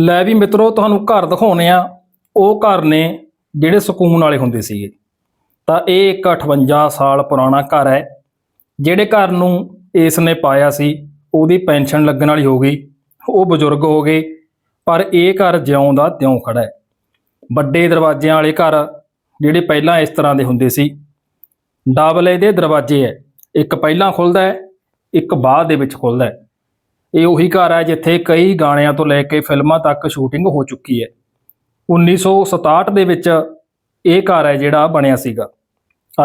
ਲੈ ਵੀ ਮਿੱਤਰੋ, ਤੁਹਾਨੂੰ ਘਰ ਦਿਖਾਉਣੇ ਆ। ਉਹ ਘਰ ਨੇ ਜਿਹੜੇ ਸਕੂਨ ਵਾਲੇ ਹੁੰਦੇ ਸੀਗੇ। ਤਾਂ ਇਹ ਇੱਕ 58 ਸਾਲ ਪੁਰਾਣਾ ਘਰ ਹੈ। ਜਿਹੜੇ ਘਰ ਨੂੰ ਇਸ ਨੇ ਪਾਇਆ ਸੀ, ਉਹਦੀ ਪੈਨਸ਼ਨ ਲੱਗਣ ਵਾਲੀ ਹੋ ਗਈ। ਉਹ ਬਜ਼ੁਰਗ ਹੋ ਗਏ, ਪਰ ਇਹ ਘਰ ਜਿਉਂ ਦਾ ਤਿਉਂ ਖੜਾ ਹੈ। ਵੱਡੇ ਦਰਵਾਜ਼ਿਆਂ ਵਾਲੇ ਘਰ ਜਿਹੜੇ ਪਹਿਲਾਂ ਇਸ ਤਰ੍ਹਾਂ ਦੇ ਹੁੰਦੇ ਸੀ। ਡਬਲ ਇਹਦੇ ਦਰਵਾਜ਼ੇ ਹੈ। ਇੱਕ ਪਹਿਲਾਂ ਖੁੱਲਦਾ ਹੈ, ਇੱਕ ਬਾਅਦ ਦੇ ਵਿੱਚ ਖੁੱਲਦਾ ਹੈ। ਇਹ ਉਹੀ ਘਰ ਹੈ ਜਿੱਥੇ ਕਈ ਗਾਣਿਆਂ ਤੋਂ ਲੈ ਕੇ ਫਿਲਮਾਂ ਤੱਕ ਸ਼ੂਟਿੰਗ ਹੋ ਚੁੱਕੀ ਹੈ। 1967 ਦੇ ਵਿੱਚ ਇਹ ਘਰ ਹੈ ਜਿਹੜਾ ਬਣਿਆ ਸੀਗਾ।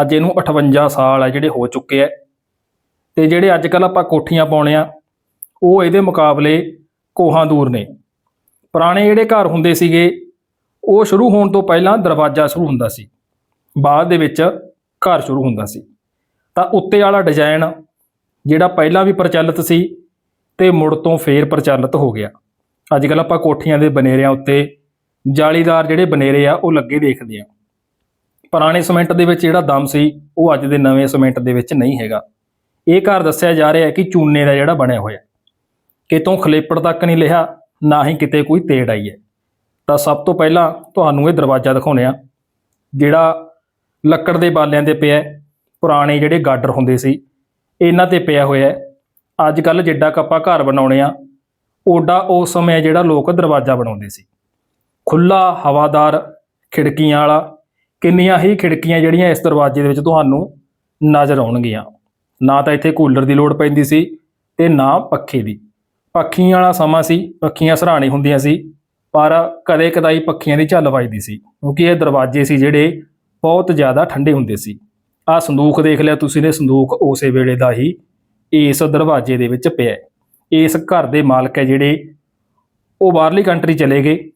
ਅੱਜ ਇਹਨੂੰ 58 ਸਾਲ ਹੈ ਜਿਹੜੇ ਹੋ ਚੁੱਕੇ ਹੈ। ਤੇ ਜਿਹੜੇ ਅੱਜ ਕੱਲ ਆਪਾਂ ਕੋਠੀਆਂ ਪਾਉਣੇ ਆ, ਉਹ ਇਹਦੇ ਮੁਕਾਬਲੇ ਕੋਹਾਂ ਦੂਰ ਨੇ। ਪੁਰਾਣੇ ਜਿਹੜੇ ਘਰ ਹੁੰਦੇ ਸੀਗੇ, ਉਹ ਸ਼ੁਰੂ ਹੋਣ ਤੋਂ ਪਹਿਲਾਂ ਦਰਵਾਜ਼ਾ ਸ਼ੁਰੂ ਹੁੰਦਾ ਸੀ। ਬਾਅਦ ਦੇ ਵਿੱਚ ਘਰ ਸ਼ੁਰੂ ਹੁੰਦਾ ਸੀ। ਤਾਂ ਉੱਤੇ ਵਾਲਾ ਡਿਜ਼ਾਈਨ ਜਿਹੜਾ ਪਹਿਲਾਂ ਵੀ ਪ੍ਰਚਲਿਤ ਸੀ ਤੇ ਮੁੜ ਤੋਂ ਫੇਰ ਪ੍ਰਚਲਿਤ ਹੋ ਗਿਆ। ਅੱਜ ਕੱਲ ਆਪਾਂ ਕੋਠੀਆਂ ਦੇ ਬਨੇਰਿਆਂ ਉੱਤੇ ਜਾਲੀਦਾਰ ਜਿਹੜੇ ਬਨੇਰੇ ਆ, ਉਹ ਲੱਗੇ ਦੇਖਦੇ ਆ। ਪੁਰਾਣੇ ਸੀਮੈਂਟ ਦੇ ਵਿੱਚ ਜਿਹੜਾ ਦਮ ਸੀ, ਉਹ ਅੱਜ ਦੇ ਨਵੇਂ ਸੀਮੈਂਟ ਦੇ ਵਿੱਚ ਨਹੀਂ ਹੈਗਾ। ਇਹ ਘਰ ਦੱਸਿਆ ਜਾ ਰਿਹਾ ਹੈ ਕਿ ਚੂਨੇ ਦਾ ਜਿਹੜਾ ਬਣਿਆ ਹੋਇਆ। ਕਿਤੋਂ ਖਲੇਪੜ ਤੱਕ ਨਹੀਂ ਲਿਆ, ਨਾ ਹੀ ਕਿਤੇ ਕੋਈ ਤੇੜ ਆਈ ਹੈ। ਤਾਂ ਸਭ ਤੋਂ ਪਹਿਲਾਂ ਤੁਹਾਨੂੰ ਇਹ ਦਰਵਾਜ਼ਾ ਦਿਖਾਉਣੇ ਆ ਜਿਹੜਾ ਲੱਕੜ ਦੇ ਬਾਲਿਆਂ ਤੇ ਪਿਆ ਪੁਰਾਣੇ ਜਿਹੜੇ ਗਾਡਰ ਹੁੰਦੇ ਸੀ, ਇਹਨਾਂ ਤੇ ਪਿਆ ਹੋਇਆ ਅੱਜ ਕੱਲ ਜਿੱਡਾ ਕੁ ਆਪਾਂ ਘਰ ਬਣਾਉਣੇ ਆ, ਓਡਾ ਉਸ ਸਮੇਂ ਜਿਹੜਾ ਲੋਕ ਦਰਵਾਜ਼ਾ ਬਣਾਉਂਦੇ ਸੀ। ਖੁੱਲਾ ਹਵਾਦਾਰ ਖਿੜਕੀਆਂ ਵਾਲਾ, ਕਿੰਨੀਆਂ ਹੀ ਖਿੜਕੀਆਂ ਜਿਹੜੀਆਂ ਇਸ ਦਰਵਾਜ਼ੇ ਦੇ ਵਿੱਚ ਤੁਹਾਨੂੰ ਨਜ਼ਰ ਆਉਣਗੀਆਂ। ਨਾ ਤਾਂ ਇੱਥੇ ਕੂਲਰ ਦੀ ਲੋੜ ਪੈਂਦੀ ਸੀ ਤੇ ਨਾ ਪੱਖੇ ਦੀ। ਪੱਖੀਆਂ ਵਾਲਾ ਸਮਾਂ ਸੀ, ਪੱਖੀਆਂ ਸਰਾਣੇ ਹੁੰਦੀਆਂ ਸੀ, ਪਰ ਕਦੇ ਕਦਾਈ ਪੱਖੀਆਂ ਦੀ ਝੱਲ ਵੱਜਦੀ ਸੀ, ਕਿਉਂਕਿ ਇਹ ਦਰਵਾਜ਼ੇ ਸੀ ਜਿਹੜੇ ਬਹੁਤ ਜ਼ਿਆਦਾ ਠੰਡੇ ਹੁੰਦੇ ਸੀ। ਆਹ ਸੰਦੂਕ ਦੇਖ ਲਿਆ ਤੁਸੀਂ ਨੇ ਸੰਦੂਕ ਉਸੇ ਵੇਲੇ ਦਾ ਹੀ ਇਸ ਦਰਵਾਜ਼ੇ ਦੇ ਵਿੱਚ ਪਿਆ ਹੈ। ਇਸ ਘਰ ਦੇ ਮਾਲਕ ਹੈ ਜਿਹੜੇ ਉਹ ਬਾਹਰਲੀ ਕੰਟਰੀ ਚਲੇ ਗਏ,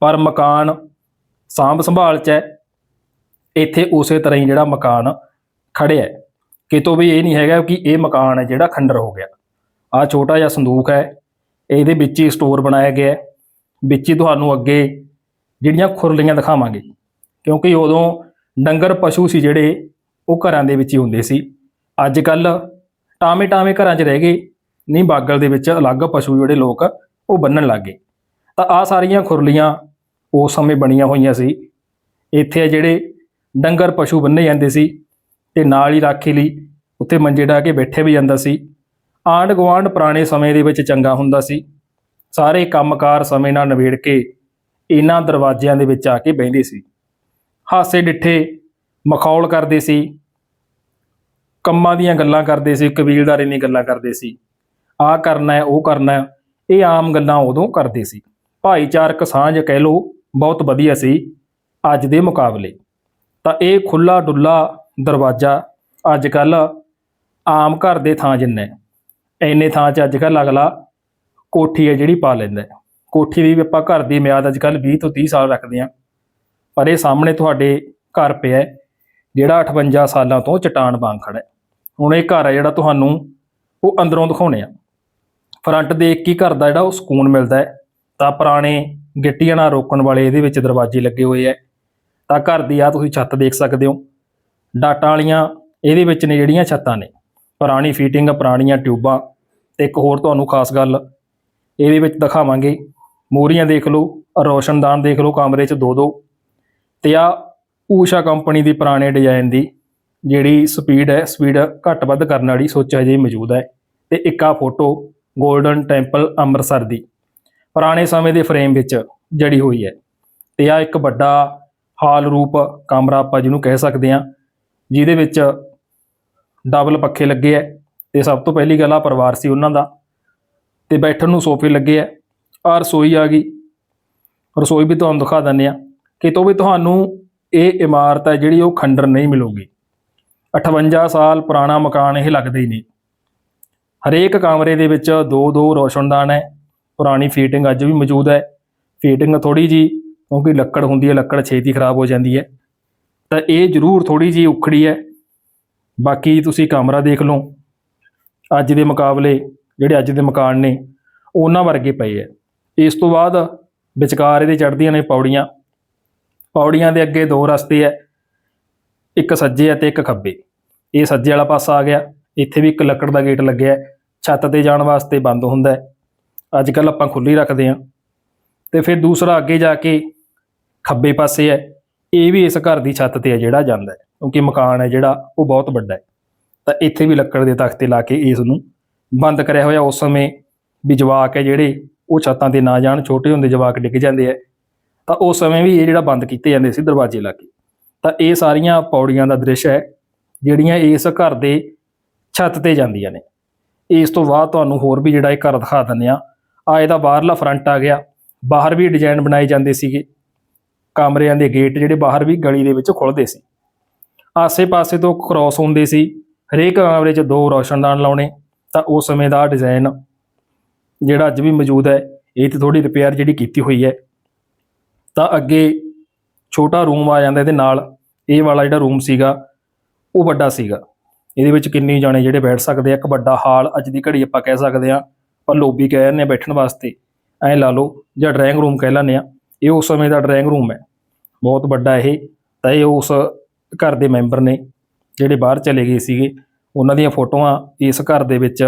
ਪਰ ਮਕਾਨ ਸਾਂਭ ਸੰਭਾਲ ਚ ਹੈ। ਇੱਥੇ ਉਸੇ ਤਰ੍ਹਾਂ ਹੀ ਜਿਹੜਾ ਮਕਾਨ ਖੜਿਆ ਹੈ। ਕਿਤੋਂ ਵੀ ਇਹ ਨਹੀਂ ਹੈਗਾ ਕਿ ਇਹ ਮਕਾਨ ਹੈ ਜਿਹੜਾ ਖੰਡਰ ਹੋ ਗਿਆ। ਆ ਛੋਟਾ ਜਿਹਾ ਸੰਦੂਕ ਹੈ। ਇਹਦੇ ਵਿੱਚ ਹੀ ਸਟੋਰ ਬਣਾਇਆ ਗਿਆ ਹੈ। ਵਿੱਚ ਹੀ ਤੁਹਾਨੂੰ ਅੱਗੇ ਜਿਹੜੀਆਂ ਖੁਰਲੀਆਂ ਦਿਖਾਵਾਂਗੇ। ਕਿਉਂਕਿ ਉਦੋਂ ਡੰਗਰ ਪਸ਼ੂ ਸੀ ਜਿਹੜੇ, ਉਹ ਘਰਾਂ ਦੇ ਵਿੱਚ ਹੀ ਹੁੰਦੇ ਸੀ। ਅੱਜ ਕੱਲ ਟਾਵੇਂ ਟਾਵੇਂ ਘਰਾਂ 'ਚ ਰਹਿ ਗਏ। ਨਹੀਂ, ਬਾਗਲ ਦੇ ਵਿੱਚ ਅਲੱਗ ਪਸ਼ੂ ਜਿਹੜੇ ਲੋਕ ਉਹ ਬੰਨਣ ਲੱਗ ਗਏ। ਤਾਂ ਆ ਸਾਰੀਆਂ ਖੁਰਲੀਆਂ ਉਸ ਸਮੇਂ ਬਣੀਆਂ ਹੋਈਆਂ ਸੀ। ਇੱਥੇ ਜਿਹੜੇ ਡੰਗਰ ਪਸ਼ੂ ਬੰਨੇ ਜਾਂਦੇ ਸੀ ਤੇ ਨਾਲ ਹੀ ਰਾਖੀ ਲਈ ਉੱਥੇ ਮੰਜੇ ਢਾ ਕੇ ਬੈਠੇ ਵੀ ਜਾਂਦਾ ਸੀ। ਆਂਢ ਗੁਆਂਢ ਪੁਰਾਣੇ ਸਮੇਂ ਦੇ ਵਿੱਚ ਚੰਗਾ ਹੁੰਦਾ ਸੀ। ਸਾਰੇ ਕੰਮਕਾਰ ਸਮੇਂ ਨਾਲ ਨਿਬੇੜ ਕੇ ਇਹਨਾਂ ਦਰਵਾਜ਼ਿਆਂ ਦੇ ਵਿੱਚ ਆ ਕੇ ਬਹਿੰਦੇ ਸੀ। ਹਾਸੇ ਡਿੱਠੇ ਮਖੌਲ ਕਰਦੇ ਸੀ। ਕੰਮਾਂ ਦੀਆਂ ਗੱਲਾਂ ਕਰਦੇ ਸੀ ਕਬੀਲਦਾਰੀ ਦੀਆਂ ਗੱਲਾਂ ਕਰਦੇ ਸੀ। ਆਹ ਕਰਨਾ ਹੈ, ਉਹ ਕਰਨਾ ਇਹ ਆਮ ਗੱਲਾਂ ਉਦੋਂ ਕਰਦੇ ਸੀ। ਭਾਈਚਾਰਕ ਸਾਂਝ ਕਹਿ ਲੋ ਬਹੁਤ ਵਧੀਆ ਸੀ ਅੱਜ ਦੇ ਮੁਕਾਬਲੇ। ਤਾਂ ਇਹ ਖੁੱਲਾ ਡੁੱਲਾ ਦਰਵਾਜ਼ਾ ਅੱਜ ਕੱਲ ਆਮ ਘਰ ਦੇ ਥਾਂ ਜਿੰਨਾ ਹੈ। ਐਨੇ ਥਾਂ 'ਚ ਅੱਜ ਕੱਲ ਅਗਲਾ ਕੋਠੀ ਹੈ ਜਿਹੜੀ ਪਾ ਲੈਂਦਾ ਕੋਠੀ ਦੀ ਵੀ ਆਪਾਂ ਘਰ ਦੀ ਮਿਆਦ ਅੱਜ ਕੱਲ 20 ਤੋਂ 30 ਸਾਲ ਰੱਖਦੇ ਹਾਂ। ਪਰ ਇਹ ਸਾਹਮਣੇ ਤੁਹਾਡੇ ਘਰ ਪਿਆ ਜਿਹੜਾ 58 ਸਾਲਾਂ ਤੋਂ ਚਟਾਨ ਵਾਂਗ ਖੜਾ ਹੈ। ਹੁਣ ਇਹ ਘਰ ਹੈ ਜਿਹੜਾ ਤੁਹਾਨੂੰ ਉਹ ਅੰਦਰੋਂ ਦਿਖਾਉਣੇ ਆ। ਫਰੰਟ ਦੇਖ ਕੇ ਘਰ ਦਾ ਜਿਹੜਾ ਉਹ ਸਕੂਨ ਮਿਲਦਾ ਹੈ। ਤਾਂ ਪੁਰਾਣੇ ਗਿੱਟੀਆਂ ਨਾਲ ਰੋਕਣ ਵਾਲੇ ਇਹਦੇ ਵਿੱਚ ਦਰਵਾਜ਼ੇ ਲੱਗੇ ਹੋਏ ਹੈ ਤਾਂ ਘਰ ਦੀ ਆ ਤੁਸੀਂ ਛੱਤ ਦੇਖ ਸਕਦੇ ਹੋ। ਡਾਟਾਂ ਵਾਲੀਆਂ ਇਹਦੇ ਵਿੱਚ ਨੇ ਜਿਹੜੀਆਂ ਛੱਤਾਂ ਨੇ। ਪੁਰਾਣੀ ਫੀਟਿੰਗ ਪੁਰਾਣੀਆਂ ਟਿਊਬਾਂ ਤੇ ਇੱਕ ਹੋਰ ਤੁਹਾਨੂੰ ਖਾਸ ਗੱਲ ਇਹਦੇ ਵਿੱਚ ਦਿਖਾਵਾਂਗੇ। ਮੋਰੀਆਂ ਦੇਖ ਲਓ, ਰੋਸ਼ਨਦਾਨ ਦੇਖ ਲਓ, ਕਮਰੇ 'ਚ ਦੋ ਦੋ। ਤੇ ਆ ਊਸ਼ਾ ਕੰਪਨੀ ਦੀ ਪੁਰਾਣੇ ਡਿਜ਼ਾਈਨ ਦੀ ਜਿਹੜੀ ਸਪੀਡ ਹੈ ਸਪੀਡ ਘੱਟ ਵੱਧ ਕਰਨ ਵਾਲੀ ਸੋਚ ਹਜੇ ਮੌਜੂਦ ਹੈ। ਤੇ ਇੱਕ ਆ ਫੋਟੋ 골ਡਨ ਟੈਂਪਲ ਅੰਮ੍ਰਿਤਸਰ ਦੀ ਪੁਰਾਣੇ ਸਮੇਂ ਦੇ ਫਰੇਮ ਵਿੱਚ ਜੜੀ ਹੋਈ ਹੈ। ਤੇ ਆ ਇੱਕ ਵੱਡਾ ਹਾਲ ਰੂਪ ਕਮਰਾ ਆਪਾਂ ਜਿਹਨੂੰ ਕਹਿ ਸਕਦੇ ਹਾਂ, ਜਿਹਦੇ ਵਿੱਚ ਡਬਲ ਪੱਖੇ ਲੱਗੇ ਐ ਤੇ ਸਭ ਤੋਂ ਪਹਿਲੀ ਗੱਲ ਆ ਪਰਿਵਾਰ ਸੀ ਉਹਨਾਂ ਦਾ। ਤੇ ਬੈਠਣ ਨੂੰ ਸੋਫੇ ਲੱਗੇ ਐ ਆ ਰਸੋਈ ਆ ਗਈ। ਰਸੋਈ ਵੀ ਤੁਹਾਨੂੰ ਦਿਖਾ ਦਿੰਦੇ ਆ ਕਿਤੋਂ ਵੀ ਤੁਹਾਨੂੰ ਇਹ ਇਮਾਰਤ ਹੈ ਜਿਹੜੀ ਉਹ ਖੰਡਰ ਨਹੀਂ ਮਿਲੂਗੀ। 58 ਸਾਲ ਪੁਰਾਣਾ ਮਕਾਨ ਇਹ ਲੱਗਦਾ ਹੀ ਨਹੀਂ। ਹਰੇਕ ਕਮਰੇ ਦੇ ਵਿੱਚ ਦੋ ਦੋ ਰੋਸ਼ਨਦਾਨ ਹੈ। ਪੁਰਾਣੀ ਫੀਟਿੰਗ ਅੱਜ ਵੀ ਮੌਜੂਦ ਹੈ। ਫੀਟਿੰਗ ਥੋੜੀ ਜੀ ਕਿਉਂਕਿ ਲੱਕੜ ਹੁੰਦੀ ਹੈ, ਲੱਕੜ ਛੇਤੀ ਖਰਾਬ ਹੋ ਜਾਂਦੀ ਹੈ। ਤਾਂ ਇਹ ਜ਼ਰੂਰ ਥੋੜੀ ਜੀ ਉਖੜੀ ਹੈ। ਬਾਕੀ ਤੁਸੀਂ ਕਮਰਾ ਦੇਖ ਲਓ। ਅੱਜ ਦੇ ਮੁਕਾਬਲੇ ਜਿਹੜੇ ਅੱਜ ਦੇ ਮਕਾਨ ਨੇ, ਉਹਨਾਂ ਵਰਗੇ ਪਏ ਐ ਇਸ ਤੋਂ ਬਾਅਦ ਵਿਚਕਾਰ ਇਹਦੇ ਚੜ੍ਹਦੀਆਂ ਨੇ ਪੌੜੀਆਂ। ਪੌੜੀਆਂ ਦੇ ਅੱਗੇ ਦੋ ਰਸਤੇ ਐ ਇੱਕ ਸੱਜੇ ਐ ਤੇ ਇੱਕ ਖੱਬੇ। ਇਹ ਸੱਜੇ ਵਾਲਾ ਪਾਸਾ ਆ ਗਿਆ। ਇੱਥੇ ਵੀ ਇੱਕ ਲੱਕੜ ਦਾ ਗੇਟ ਲੱਗਿਆ ਛੱਤ ਤੇ ਜਾਣ ਵਾਸਤੇ ਬੰਦ ਹੁੰਦਾ ਹੈ। ਅੱਜ ਕੱਲ ਆਪਾਂ ਖੁੱਲੀ ਰੱਖਦੇ ਹਾਂ। ਤੇ ਫਿਰ ਦੂਸਰਾ ਅੱਗੇ ਜਾ ਕੇ ਖੱਬੇ ਪਾਸੇ ਹੈ। ਇਹ ਵੀ ਇਸ ਘਰ ਦੀ ਛੱਤ ਤੇ ਹੈ ਜਿਹੜਾ ਜਾਂਦਾ ਹੈ। ਕਿਉਂਕਿ ਮਕਾਨ ਹੈ ਜਿਹੜਾ, ਉਹ ਬਹੁਤ ਵੱਡਾ ਹੈ। ਤਾਂ ਇੱਥੇ ਵੀ ਲੱਕੜ ਦੇ ਤਖਤੇ ਲਾ ਕੇ ਇਸ ਨੂੰ ਬੰਦ ਕਰਿਆ ਹੋਇਆ ਉਸ ਸਮੇਂ ਵੀ ਜਵਾਕ ਹੈ ਜਿਹੜੇ, ਉਹ ਛੱਤਾਂ ਤੇ ਨਾ ਜਾਣ। ਛੋਟੇ ਹੁੰਦੇ ਜਵਾਕ ਡਿੱਗ ਜਾਂਦੇ ਆ। ਤਾਂ ਉਸ ਸਮੇਂ ਵੀ ਇਹ ਜਿਹੜਾ ਬੰਦ ਕੀਤੇ ਜਾਂਦੇ ਸੀ ਦਰਵਾਜ਼ੇ ਲਾ ਕੇ ਤਾਂ ਇਹ ਸਾਰੀਆਂ ਪੌੜੀਆਂ ਦਾ ਦ੍ਰਿਸ਼ ਹੈ, ਜਿਹੜੀਆਂ ਇਸ ਘਰ ਦੇ ਛੱਤ ਤੇ ਜਾਂਦੀਆਂ ਨੇ। ਇਸ ਤੋਂ ਬਾਅਦ ਤੁਹਾਨੂੰ ਹੋਰ ਵੀ ਜਿਹੜਾ ਇਹ ਘਰ ਦਿਖਾ ਦਿੰਦੇ ਆ ਆ ਇਹਦਾ ਬਾਹਰਲਾ ਫਰੰਟ ਆ ਗਿਆ। ਬਾਹਰ ਵੀ ਡਿਜ਼ਾਈਨ ਬਣਾਏ ਜਾਂਦੇ ਸੀਗੇ। ਕਮਰਿਆਂ ਦੇ ਗੇਟ ਜਿਹੜੇ ਬਾਹਰ ਵੀ ਗਲੀ ਦੇ ਵਿੱਚ ਖੁੱਲਦੇ ਸੀ। ਆਸੇ-ਪਾਸੇ ਤੋਂ ਕ੍ਰਾਸ ਹੁੰਦੇ ਸੀ। ਹਰੇਕ ਕਮਰੇ 'ਚ ਦੋ ਰੋਸ਼ਨਦਾਨ ਲਾਉਣੇ। ਤਾਂ ਉਸ ਸਮੇਂ ਦਾ ਡਿਜ਼ਾਈਨ ਜਿਹੜਾ ਅੱਜ ਵੀ ਮੌਜੂਦ ਹੈ, ਇਹ ਤੇ ਥੋੜੀ ਰਿਪੇਅਰ ਜਿਹੜੀ ਕੀਤੀ ਹੋਈ ਹੈ। ਤਾਂ ਅੱਗੇ ਛੋਟਾ ਰੂਮ ਆ ਜਾਂਦਾ ਇਹਦੇ ਨਾਲ। ਇਹ ਵਾਲਾ ਜਿਹੜਾ ਰੂਮ ਸੀਗਾ, ਉਹ ਵੱਡਾ ਸੀਗਾ। ਇਹਦੇ ਵਿੱਚ ਕਿੰਨੇ ਜਾਣੇ ਜਿਹੜੇ ਬੈਠ ਸਕਦੇ ਆ? ਇੱਕ ਵੱਡਾ ਹਾਲ ਅੱਜ ਦੀ ਘੜੀ ਆਪਾਂ ਕਹਿ ਸਕਦੇ ਆ ਪਰ ਲੋਬੀ ਕਹਿ ਜਾਂਦੇ ਆ ਬੈਠਣ ਵਾਸਤੇ। ਐਂ ਲਾ ਲਓ, ਜਾਂ ਡਰਾਇੰਗ ਰੂਮ ਕਹਿ ਲੈਂਦੇ ਆ। ਇਹ ਉਸ ਸਮੇਂ ਦਾ ਡਰਾਇੰਗ ਰੂਮ ਹੈ। ਬਹੁਤ ਵੱਡਾ ਇਹ। ਤਾਂ ਇਹ ਉਸ ਘਰ ਦੇ ਮੈਂਬਰ ਨੇ ਜਿਹੜੇ ਬਾਹਰ ਚਲੇ ਗਏ ਸੀਗੇ, ਉਹਨਾਂ ਦੀਆਂ ਫੋਟੋਆਂ ਇਸ ਘਰ ਦੇ ਵਿੱਚ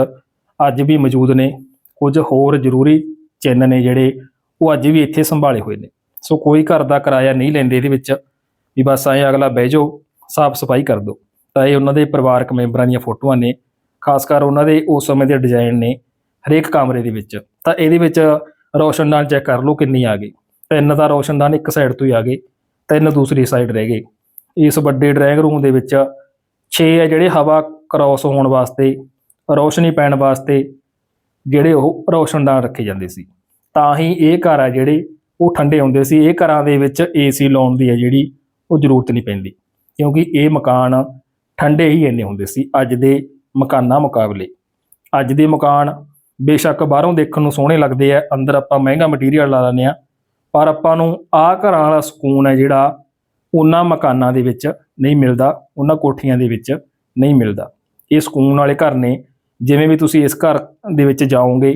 ਅੱਜ ਵੀ ਮੌਜੂਦ ਨੇ। ਕੁਝ ਹੋਰ ਜ਼ਰੂਰੀ ਚਿੰਨ੍ਹ ਨੇ ਜਿਹੜੇ ਉਹ ਅੱਜ ਵੀ ਇੱਥੇ ਸੰਭਾਲੇ ਹੋਏ ਨੇ। ਸੋ ਕੋਈ ਘਰ ਦਾ ਕਿਰਾਇਆ ਨਹੀਂ ਲੈਂਦੇ ਇਹਦੇ ਵਿੱਚ, ਵੀ ਬਸ ਐਂ ਅਗਲਾ ਬਹਿ ਜਾਓ, ਸਾਫ਼ ਸਫ਼ਾਈ ਕਰ ਦਿਓ। ਤਾਂ ਇਹ ਉਹਨਾਂ ਦੇ ਪਰਿਵਾਰਕ ਮੈਂਬਰਾਂ ਦੀਆਂ ਫੋਟੋਆਂ ਨੇ, ਖਾਸ ਕਰ ਉਹਨਾਂ ਦੇ ਉਸ ਸਮੇਂ ਦੇ ਡਿਜ਼ਾਈਨ ਨੇ, ਹਰੇਕ ਕਮਰੇ ਦੇ ਵਿੱਚ। ਤਾਂ ਇਹਦੇ ਵਿੱਚ ਰੋਸ਼ਨਦਾਨ ਚੈੱਕ ਕਰ ਲਓ ਕਿੰਨੀ ਆ ਗਈ। ਤਿੰਨ ਤਾਂ ਰੋਸ਼ਨਦਾਨ ਇੱਕ ਸਾਈਡ ਤੋਂ ਹੀ ਆ ਗਏ, ਤਿੰਨ ਦੂਸਰੀ ਸਾਈਡ ਰਹਿ ਗਏ। ਇਸ ਵੱਡੇ ਡਰਾਇੰਗ ਰੂਮ ਦੇ ਵਿੱਚ 6 ਹੈ ਜਿਹੜੇ ਹਵਾ ਕ੍ਰਾਸ ਹੋਣ ਵਾਸਤੇ, ਰੋਸ਼ਨੀ ਪੈਣ ਵਾਸਤੇ, ਜਿਹੜੇ ਉਹ ਰੋਸ਼ਨਦਾਨ ਰੱਖੇ ਜਾਂਦੇ ਸੀ। ਤਾਂ ਹੀ ਇਹ ਘਰ ਆ ਜਿਹੜੇ ਉਹ ਠੰਡੇ ਹੁੰਦੇ ਸੀ, ਇਹ ਘਰਾਂ ਦੇ ਵਿੱਚ ਏਸੀ ਲਾਉਣ ਦੀ ਹੈ ਜਿਹੜੀ ਉਹ ਜ਼ਰੂਰਤ ਨਹੀਂ ਪੈਂਦੀ, ਕਿਉਂਕਿ ਇਹ ਮਕਾਨ ਠੰਡੇ ਹੀ ਇੰਨੇ ਹੁੰਦੇ ਸੀ, ਅੱਜ ਦੇ ਮਕਾਨਾਂ ਮੁਕਾਬਲੇ। ਅੱਜ ਦੇ ਮਕਾਨ ਬੇਸ਼ੱਕ ਬਾਹਰੋਂ ਦੇਖਣ ਨੂੰ ਸੋਹਣੇ ਲੱਗਦੇ ਆ, ਅੰਦਰ ਆਪਾਂ ਮਹਿੰਗਾ ਮਟੀਰੀਅਲ ਲਾ ਲੈਂਦੇ ਆ ਪਰ ਆਪਾਂ ਨੂੰ ਆਹ ਘਰਾਂ ਵਾਲਾ ਸਕੂਨ ਹੈ ਜਿਹੜਾ ਉਹਨਾਂ ਮਕਾਨਾਂ ਦੇ ਵਿੱਚ ਨਹੀਂ ਮਿਲਦਾ, ਉਹਨਾਂ ਕੋਠੀਆਂ ਦੇ ਵਿੱਚ ਨਹੀਂ ਮਿਲਦਾ। ਇਹ ਸਕੂਨ ਵਾਲੇ ਘਰ ਨੇ, ਜਿਵੇਂ ਵੀ ਤੁਸੀਂ ਇਸ ਘਰ ਦੇ ਵਿੱਚ ਜਾਓਗੇ,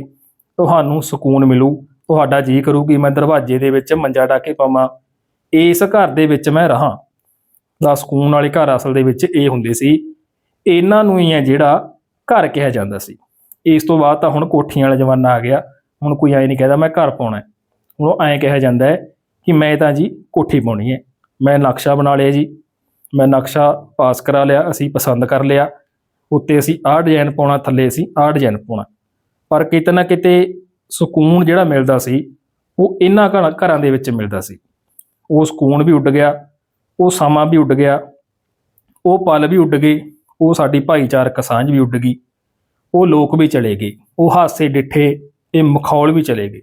ਤੁਹਾਨੂੰ ਸਕੂਨ ਮਿਲੂ ਤੁਹਾਡਾ ਜੀ ਕਰੂ ਕਿ ਮੈਂ ਦਰਵਾਜ਼ੇ ਦੇ ਵਿੱਚ ਮੰਜਾ ਢਾ ਕੇ ਪਾਵਾਂ। ਇਸ ਘਰ ਦੇ ਵਿੱਚ ਮੈਂ ਰਹਾ। ਦਾ ਸਕੂਨ ਵਾਲੇ ਘਰ ਅਸਲ ਦੇ ਵਿੱਚ ਇਹ ਹੁੰਦੇ ਸੀ। ਇਹਨਾਂ ਨੂੰ ਹੀ ਹੈ ਜਿਹੜਾ ਘਰ ਕਿਹਾ ਜਾਂਦਾ ਸੀ। ਇਸ ਤੋਂ ਬਾਅਦ ਤਾਂ ਹੁਣ ਕੋਠੀਆਂ ਵਾਲਾ ਜ਼ਮਾਨਾ ਆ ਗਿਆ। ਹੁਣ ਕੋਈ ਐ ਨਹੀਂ ਕਹਿੰਦਾ, ਮੈਂ ਘਰ ਪਾਉਣਾ ਹੁਣ ਉਹ ਐਂ ਕਿਹਾ ਜਾਂਦਾ ਹੈ ਕਿ ਮੈਂ ਤਾਂ ਜੀ ਕੋਠੀ ਪਾਉਣੀ ਹੈ। ਮੈਂ ਨਕਸ਼ਾ ਬਣਾ ਲਿਆ ਜੀ। ਮੈਂ ਨਕਸ਼ਾ ਪਾਸ ਕਰਾ ਲਿਆ, ਅਸੀਂ ਪਸੰਦ ਕਰ ਲਿਆ। ਉੱਤੇ ਅਸੀਂ ਆਹ ਡਿਜ਼ਾਈਨ ਪਾਉਣਾ, ਥੱਲੇ ਅਸੀਂ ਆਹ ਡਿਜ਼ਾਈਨ ਪਾਉਣਾ। ਪਰ ਕਿਤੇ ਨਾ ਕਿਤੇ ਸਕੂਨ ਜਿਹੜਾ ਮਿਲਦਾ ਸੀ, ਉਹ ਇਹਨਾਂ ਘਰਾਂ ਘਰਾਂ ਦੇ ਵਿੱਚ ਮਿਲਦਾ ਸੀ। ਉਹ ਸਕੂਨ ਵੀ ਉੱਡ ਗਿਆ, ਉਹ ਸਮਾਂ ਵੀ ਉੱਡ ਗਿਆ, ਉਹ ਪਲ ਵੀ ਉੱਡ ਗਏ, ਉਹ ਸਾਡੀ ਭਾਈਚਾਰਕ ਸਾਂਝ ਵੀ ਉੱਡ ਗਈ, ਉਹ ਲੋਕ ਵੀ ਚਲੇ ਗਏ, ਉਹ ਹਾਸੇ ਡਿੱਠੇ, ਇਹ ਮਖੌਲ ਵੀ ਚਲੇ ਗਏ।